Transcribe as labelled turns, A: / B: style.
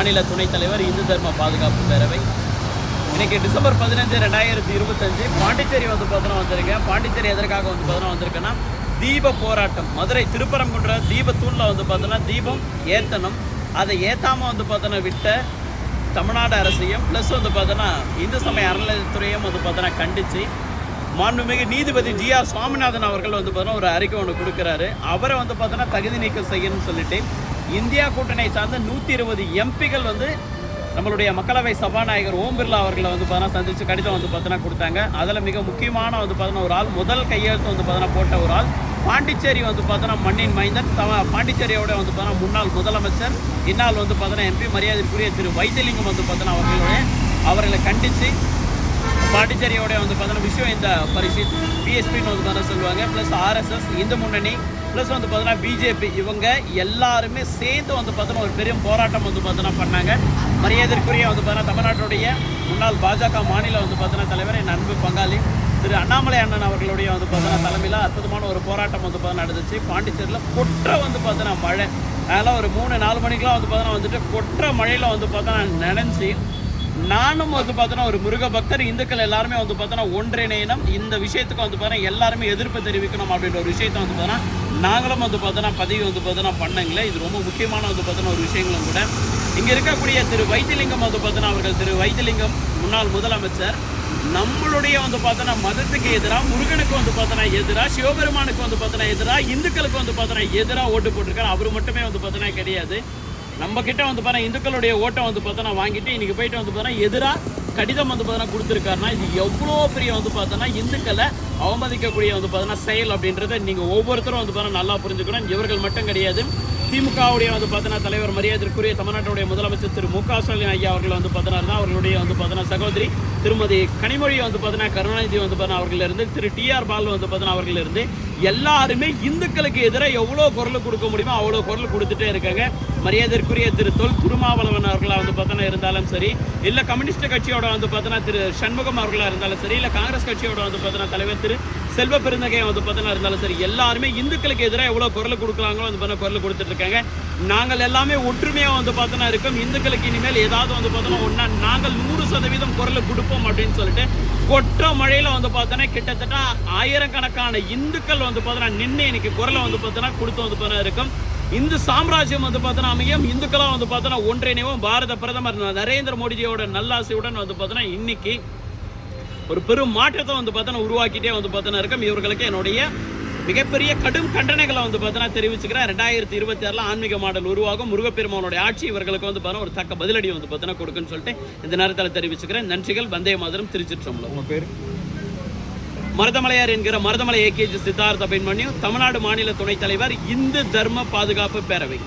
A: மாநில துணைத் தலைவர் இந்து தர்ம பாதுகாப்பு பேரவை. இன்னைக்கு டிசம்பர் பதினஞ்சு ரெண்டாயிரத்தி இருபத்தஞ்சு பாண்டிச்சேரி வந்து பார்த்தோன்னா வந்திருக்கேன் பாண்டிச்சேரி எதற்காக வந்து பார்த்தோன்னா வந்திருக்கேன்னா தீப போராட்டம். மதுரை திருப்பரங்குன்ற தீபத்தூணில் வந்து பார்த்தோன்னா தீபம் ஏத்தனம் அதை ஏத்தாமல் வந்து பார்த்தோன்னா விட்ட தமிழ்நாடு அரசையும் ப்ளஸ் வந்து பார்த்தோன்னா இந்து சமய அறநிலையத்துறையும் வந்து பார்த்தோன்னா கண்டித்து மாண்புமிகு நீதிபதி ஜி ஆர் சுவாமிநாதன் அவர்கள் வந்து பார்த்தோன்னா ஒரு அறிக்கை ஒன்று கொடுக்குறாரு. அவரை வந்து பார்த்தோன்னா தகுதி நீக்கம் செய்யணும்னு சொல்லிட்டு இந்தியா கூட்டணியை சார்ந்த நூற்றி இருபது எம்பிகள் வந்து நம்மளுடைய மக்களவை சபாநாயகர் ஓம் பிர்லா அவர்களை வந்து பார்த்தீங்கன்னா சந்தித்து கடிதம் வந்து பார்த்தோன்னா கொடுத்தாங்க. அதில் மிக முக்கியமான வந்து பார்த்தோன்னா ஒரு ஆள் முதல் கையெழுத்து வந்து பார்த்தோன்னா போட்ட ஒரு ஆள் பாண்டிச்சேரி வந்து பார்த்தோன்னா மண்ணின் மைந்தன் த பாண்டிச்சேரியோட வந்து பார்த்தோன்னா முன்னாள் முதலமைச்சர் இந்நாள் வந்து பார்த்தோன்னா எம்பி மரியாதைக்குரிய திரு வைத்தியலிங்கம் வந்து பார்த்தோன்னா அவர்களுடைய அவர்களை கண்டித்து பாண்டிச்சேரியோட வந்து பார்த்தோன்னா விஷயம் இந்த பரிஷத் பிஎஸ்பின்னு வந்து பார்த்தா சொல்லுவாங்க ப்ளஸ் ஆர்எஸ்எஸ் இந்து முன்னணி ப்ளஸ் வந்து பார்த்தோன்னா பிஜேபி இவங்க எல்லாருமே சேர்ந்து வந்து பார்த்தோன்னா ஒரு பெரிய போராட்டம் வந்து பார்த்தோன்னா பண்ணாங்க மரியாதைக்குரிய வந்து பார்த்தோன்னா தமிழ்நாட்டுடைய முன்னாள் பாஜக மாநில வந்து பார்த்தோன்னா தலைவர் என் அன்பு பங்காளி திரு அண்ணாமலை அண்ணன் அவர்களுடைய வந்து பார்த்தோன்னா தலைமையில் அற்புதமான ஒரு போராட்டம் வந்து பார்த்தோன்னா நடந்துச்சு பாண்டிச்சேரியில் கொற்ற வந்து பார்த்தோன்னா மழை அதெல்லாம் ஒரு மூணு நாலு மணிக்கெலாம் வந்து பார்த்தோன்னா வந்துட்டு கொற்ற மழையில் வந்து பார்த்தோன்னா நினைஞ்சு நானும் வந்து பார்த்தோன்னா ஒரு முருக பக்தர் இந்துக்கள் எல்லாருமே வந்து பார்த்தோன்னா ஒன்றிணையணும் இந்த விஷயத்துக்கு வந்து பார்த்தோன்னா எல்லாருமே எதிர்ப்பு தெரிவிக்கணும் அப்படின்ற ஒரு விஷயத்த வந்து பார்த்தோன்னா நாங்களும் வந்து பார்த்தோன்னா பதிவு வந்து பார்த்தோன்னா பண்ணங்களே இது ரொம்ப முக்கியமான வந்து பார்த்தோன்னா ஒரு விஷயங்களும் கூட இங்கே இருக்கக்கூடிய திரு வைத்திலிங்கம் வந்து பார்த்தோன்னா அவர்கள் திரு வைத்திலிங்கம் முன்னாள் முதலமைச்சர் நம்மளுடைய வந்து பார்த்தோன்னா மதத்துக்கு எதிராக முருகனுக்கு வந்து பார்த்தோன்னா எதிராக சிவபெருமானுக்கு வந்து பார்த்தோன்னா எதிராக இந்துக்களுக்கு வந்து பார்த்தோன்னா எதிராக ஓட்டு போட்டிருக்காரு அவர் மட்டுமே வந்து பார்த்தோன்னா கிடையாது நம்ம கிட்ட வந்து பாருங்க இந்துக்களுடைய ஓட்டம் வந்து பார்த்தோன்னா வாங்கிட்டு இன்னைக்கு போயிட்டு வந்து பார்த்தோன்னா எதிராக கடிதம் வந்து பார்த்தோன்னா கொடுத்துருக்காருன்னா இது எவ்வளோ பெரிய வந்து பார்த்தோன்னா இந்துக்களை அவமதிக்கக்கூடிய வந்து பார்த்தோன்னா செயல் அப்படின்றத நீங்கள் ஒவ்வொருத்தரும் வந்து பார்த்தா நல்லா புரிஞ்சுக்கணும். இவர்கள் மட்டும் கிடையாது. திமுகவுடைய வந்து பார்த்தீங்கன்னா தலைவர் மரியாதைக்குரிய தமிழ்நாட்டுடைய முதலமைச்சர் திரு மு க ஸ்டாலின் ஐயா அவர்கள் வந்து பார்த்தோன்னா அவர்களுடைய வந்து பார்த்தோன்னா சகோதரி திருமதி கனிமொழி வந்து பார்த்தீங்கன்னா கருணாநிதி வந்து பார்த்தீங்கன்னா அவர்களிருந்து திரு டிஆர் பால் வந்து பார்த்தோன்னா அவர்களிருந்து எல்லாருமே இந்துக்களுக்கு எதிராக எவ்வளோ குரல் கொடுக்க முடியுமோ அவ்வளோ குரல் கொடுத்துட்டே இருக்காங்க. மரியாதைக்குரிய திரு தொல் திருமாவளவன் அவர்களாக வந்து பார்த்தோன்னா இருந்தாலும் சரி இல்லை கம்யூனிஸ்ட் கட்சியோட வந்து பார்த்தோன்னா திரு சண்முகம் அவர்களாக இருந்தாலும் சரி இல்லை காங்கிரஸ் கட்சியோட வந்து பார்த்தோன்னா தலைவர் திரு செல்வ பெருந்தகை வந்து பார்த்தோன்னா இருந்தாலும் சரி எல்லாருமே இந்துக்களுக்கு எதிராக எவ்வளோ குரல் கொடுக்குறாங்களோ வந்து பார்த்தா குரல் கொடுத்துட்டு இருக்காங்க நாங்கள் எல்லாமே ஒற்றுமையாக வந்து பார்த்தோன்னா இருக்கோம் இந்துக்களுக்கு இனிமேல் ஏதாவது வந்து பார்த்தோன்னா ஒன்றா நாங்கள் நூறு சதவீதம் குரல் கொடுப்போம் அப்படின்னு சொல்லிட்டு கொற்ற மழையில் வந்து பார்த்தோன்னா கிட்டத்தட்ட ஆயிரக்கணக்கான இந்துக்கள் வந்து பார்த்தோன்னா நின்று இன்னைக்கு குரலை வந்து பார்த்தோன்னா கொடுத்து வந்து பார்த்தோன்னா இருக்கும் இந்து சாம்ராஜ்யம் வந்து பார்த்தோன்னா அமையும் இந்துக்களாக வந்து பார்த்தோன்னா ஒன்றிணைவும் பாரத பிரதமர் நரேந்திர மோடிஜியோட நல்லாசையுடன் வந்து பார்த்தோன்னா இன்னைக்கு ஒரு பெரும் மாற்றத்தை வந்து பார்த்தோன்னா உருவாக்கிட்டே வந்து பார்த்தோன்னா இருக்கும். இவர்களுக்கு என்னுடைய மிகப்பெரிய கடும் கண்டனைகளை வந்து பார்த்தோன்னா தெரிவிச்சுக்கிறேன் ரெண்டாயிரத்தி இருபத்தி ஆறில் ஆன்மீக மாடல் உருவாகும். முருகப்பெருமானுடைய ஆட்சி இவர்களுக்கு வந்து பார்த்தோன்னா ஒரு தக்க பதிலடி வந்து பார்த்தோன்னா கொடுக்குன்னு சொல்லிட்டு இந்த நேரத்தில் தெரிவிச்சுக்கிறேன். நன்றிகள். வந்தே மாதிரம். திருச்சிற்றம்பலம்.
B: உங்கள் பேர்?
A: மருதமலையார் என்கிற மருதமலை ஏகேஜி சித்தார்த்த பெண்மணியும் தமிழ்நாடு மாநில துணைத் தலைவர் இந்து தர்ம பாதுகாப்பு பேரவை.